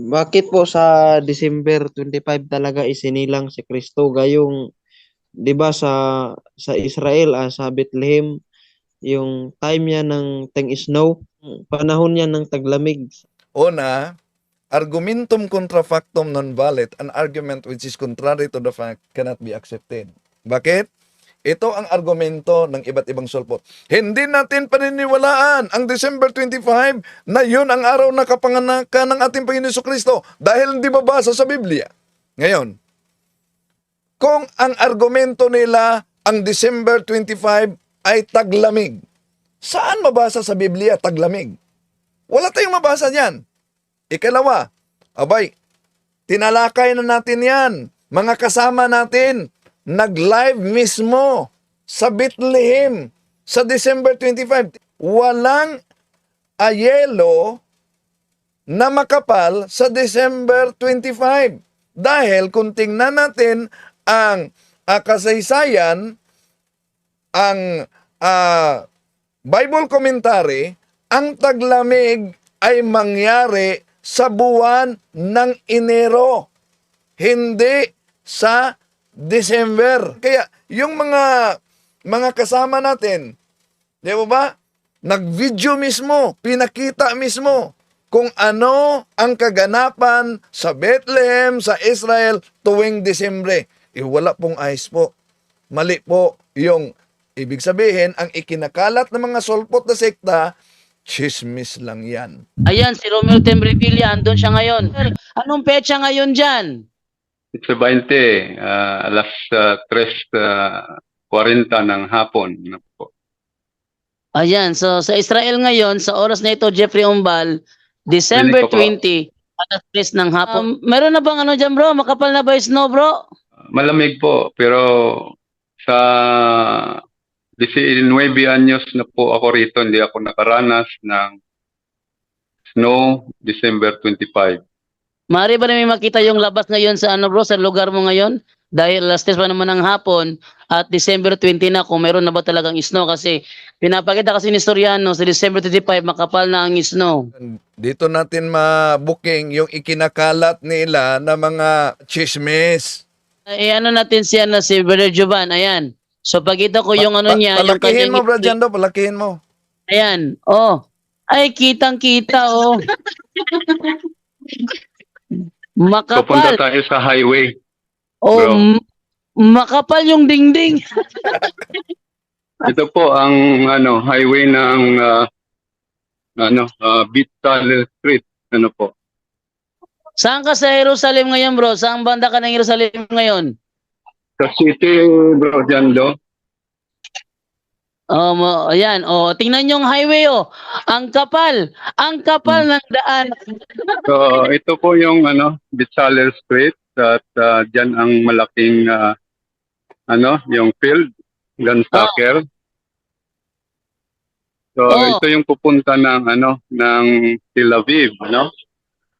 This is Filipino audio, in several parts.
Bakit po sa December 25 talaga isinilang si Kristo gayong 'di ba sa sa Israel ah, sa Bethlehem yung time niya ng teng snow, panahon niya ng taglamig. Una, argumentum contra factum non valid, an argument which is contrary to the fact cannot be accepted. Bakit? Ito ang argumento ng iba't ibang sulpot. Hindi natin paniniwalaan ang December 25 na yun ang araw na kapanganakan ng ating Panginoon Kristo dahil hindi mabasa sa Biblia. Ngayon, kung ang argumento nila ang December 25 ay taglamig, saan mabasa sa Biblia taglamig? Wala tayong mabasa niyan. Ikalawa, abay, tinalakay na natin yan. Mga kasama natin, nag-live mismo sa Bethlehem sa December 25. Walang ayelo na makapal sa December 25. Dahil kung tingnan natin ang ah, kasaysayan, ang ah, Bible commentary, ang taglamig ay mangyari sa buwan ng Enero, hindi sa December. Kaya yung mga mga kasama natin, di ba ba? Nag-video mismo, pinakita mismo kung ano ang kaganapan sa Bethlehem, sa Israel tuwing Desembre. Eh, wala pong ayos po. Mali po yung ibig sabihin, ang ikinakalat ng mga solpot na sekta, chismis lang yan. Ayan, si Romeo Tembrevilla, andun siya ngayon. Anong petsa ngayon dyan? It's a 20, ah, alas uh, 3.40 ng hapon. Ano po. Ayan, so sa Israel ngayon, sa oras na ito, Jeffrey Umbal, December Pili ko po. 20, alas 3 ng hapon. Um, meron na bang ano dyan bro? Makapal na ba yung snow bro? Malamig po, pero sa 19 anyos na po ako rito, hindi ako nakaranas ng snow December 25. Mari ba namin makita yung labas ngayon sa ano bro, sa lugar mo ngayon? Dahil alas 3 pa naman ng hapon at December 20 na kung meron na ba talagang snow kasi pinapakita kasi ni Soriano sa December 25 makapal na ang snow. Dito natin ma-booking yung ikinakalat nila na mga chismis. Eh ano natin siya na si Brother Jovan, ayan. So pagkita ko yung ano Pa- niya, yung palakihin kanyang mo, Brad Jando, palakihin mo. Ayan, oh. Ay, kitang-kita, oh. Papunta Makapal. tayo sa highway. Oh, m- makapal yung dingding. Ito po ang ano highway ng ah, ano uh, Bital Street. Ano po? Saan ka sa Jerusalem ngayon, bro? Saan banda ka ng Jerusalem ngayon? Sa city, bro, Jando. Oh, mo, ayan. Oh, tingnan yung highway, oh. Ang kapal. Ang kapal ng daan. So, ito po yung ano, Bitsaler Street at uh, diyan ang malaking ah, ano, yung field, gun soccer. So, Oh. ito yung pupunta ng ano, ng Tel Aviv, ano?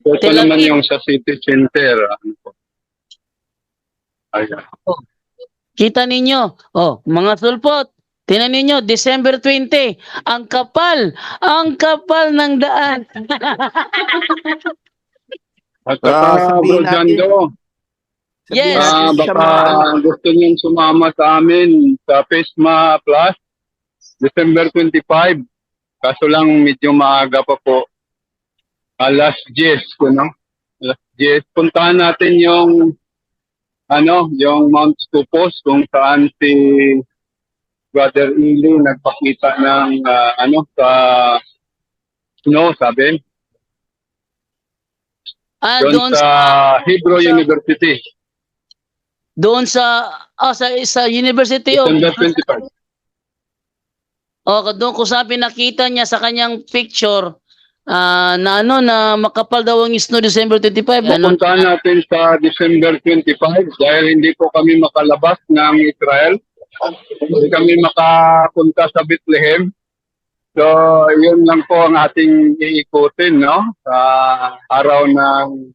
So, ito Tel naman Aviv. yung sa city center, ano po. Ayan. Kita ninyo. Oh, mga sulpot. Tingnan ninyo, December 20. Ang kapal. Ang kapal ng daan. At saka, bro, Jando, Yes. Siya baka gusto niyong sumama sa amin sa PESMA Plus, December 25. Kaso lang medyo maaga pa po. Alas 10, ano? Alas 10. Puntahan natin yung ano, yung Mount Scupos kung saan si Brother Ili nagpakita ng ah, ano sa snow, sabi. Ah, Doon doon sa Hebrew sa- University, doon sa ah, sa sa university oh. 25. Oh, doon ko sabi nakita niya sa kanyang picture ah, na ano na makapal daw ang snow December 25. Ano? Pupuntahan natin sa December 25 dahil hindi po kami makalabas ng Israel. Hindi kami makapunta sa Bethlehem. So, yun lang po ang ating iikutin, no? Sa araw ng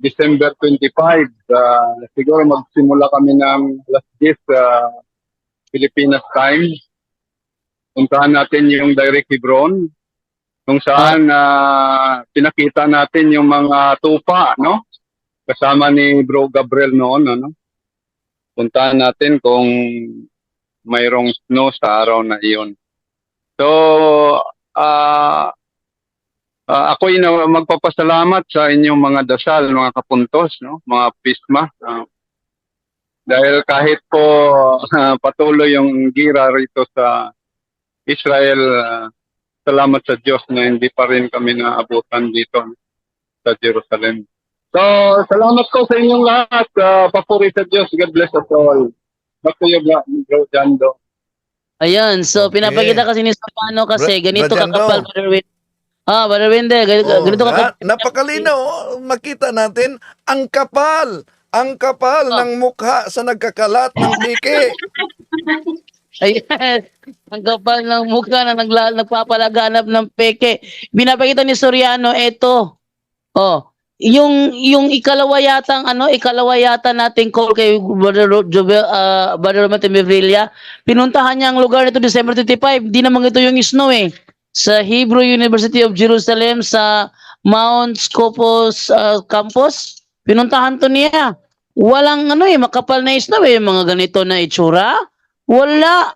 December 25. Uh, siguro magsimula kami ng alas 10 sa Pilipinas time. Puntahan natin yung direct Hebron kung saan ah, pinakita natin yung mga tupa, no? Kasama ni Bro Gabriel noon, ano? Puntahan natin kung mayroong snow sa araw na iyon. So, ah ah, ako'y na magpapasalamat sa inyong mga dasal, mga kapuntos, no? Mga pisma. Ah, dahil kahit po ah, patuloy yung gira rito sa Israel, ah, salamat sa Diyos na hindi pa rin kami naabutan dito sa Jerusalem. So, salamat ko sa inyong lahat. Uh, papuri sa Diyos. God bless us all. Back to you, bro, bro Jando. Ayan, so Okay. pinapakita kasi ni Stefano kasi Bra- ganito Brajando. kakapal Brother Win. Ah, Brother Winde, ganito, Oh, ganito kakapal. napakalinaw. oh. Makita natin ang kapal. Ang kapal Oh. ng mukha sa nagkakalat ng dike. Ayan, ang kapal ng mukha na nagla, nagpapalaganap ng peke. Binapakita ni Soriano, eto. Oh, yung yung ikalawa yatang ano, ikalawa yata nating call kay Brother Ro- Jovel, uh, Brother Romeo Timivilla. Pinuntahan niya ang lugar nito December 25. Di naman ito yung snow eh. Sa Hebrew University of Jerusalem sa Mount Scopus uh, campus. Pinuntahan to niya. Walang ano eh, makapal na snow eh, mga ganito na itsura. Wala.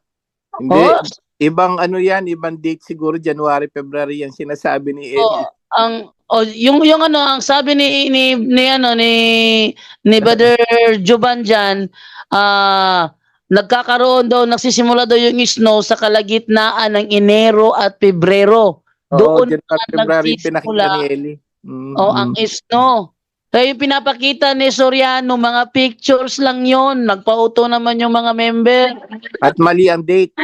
Hindi, Oh, ibang ano yan, ibang date siguro, January, February yan sinasabi ni Eddie. oh, ang oh, yung yung ano ang sabi ni ni ni ano ni ni Brother Juban diyan ah nagkakaroon daw nagsisimula daw yung snow sa kalagitnaan ng Enero at Pebrero. Oo, Doon February, nagsisimula. pinakita ni Ellie. Mm, Oh, ang snow. Kaya yung pinapakita ni Soriano, mga pictures lang yon Nagpauto naman yung mga member. At mali ang date.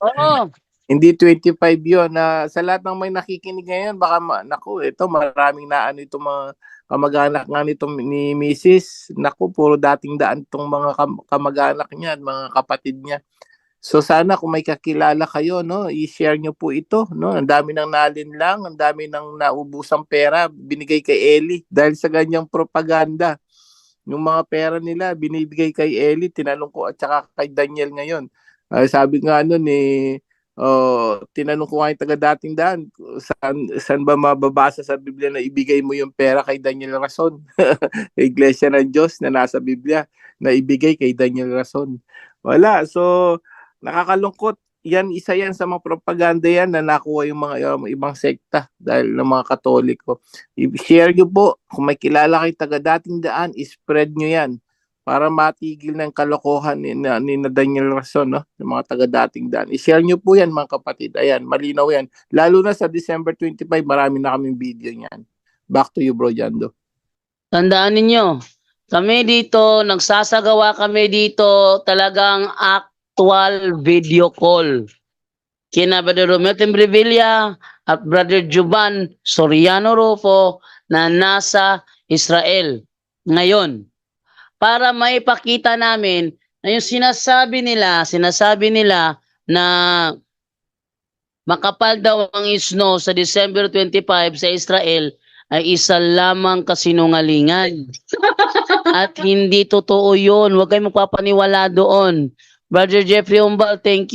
Oo. Hindi 25 yun. Na sa lahat ng may nakikinig ngayon, baka, ma- naku, ito maraming na ano itong mga kamag-anak nga nito ni Mrs. Naku, puro dating daan itong mga kam- kamag-anak niya at mga kapatid niya. So sana kung may kakilala kayo, no, i-share nyo po ito, no. Ang dami nang nalinlang, ang dami nang naubusang pera binigay kay Ellie dahil sa ganyang propaganda. Yung mga pera nila binibigay kay Ellie, tinanong ko at saka kay Daniel ngayon. Ah, sabi nga nun eh, oh, tinanong ko nga yung taga dating daan, saan, saan ba mababasa sa Biblia na ibigay mo yung pera kay Daniel Rason? Iglesia ng Diyos na nasa Biblia na ibigay kay Daniel Rason. Wala. So, nakakalungkot. Yan, isa yan sa mga propaganda yan na nakuha yung mga yung ibang sekta dahil ng mga katoliko. I-share nyo po. Kung may kilala kayo taga dating daan, i-spread nyo yan para matigil ng kalokohan ni, na, ni Daniel Rason, no? Ng mga taga dating daan. I-share nyo po yan mga kapatid. Ayan, malinaw yan. Lalo na sa December 25, marami na kaming video niyan. Back to you, bro Jando. Tandaan ninyo, kami dito, nagsasagawa kami dito talagang actual video call. Kina Brother Romeo Timbrevilla at Brother Juban Soriano Rufo na nasa Israel ngayon. Para maipakita namin na yung sinasabi nila, sinasabi nila na makapal daw ang snow sa December 25 sa Israel ay isa lamang kasinungalingan. At hindi totoo yun. Huwag kayong magpapaniwala doon. Brother Jeffrey Umbal, thank you.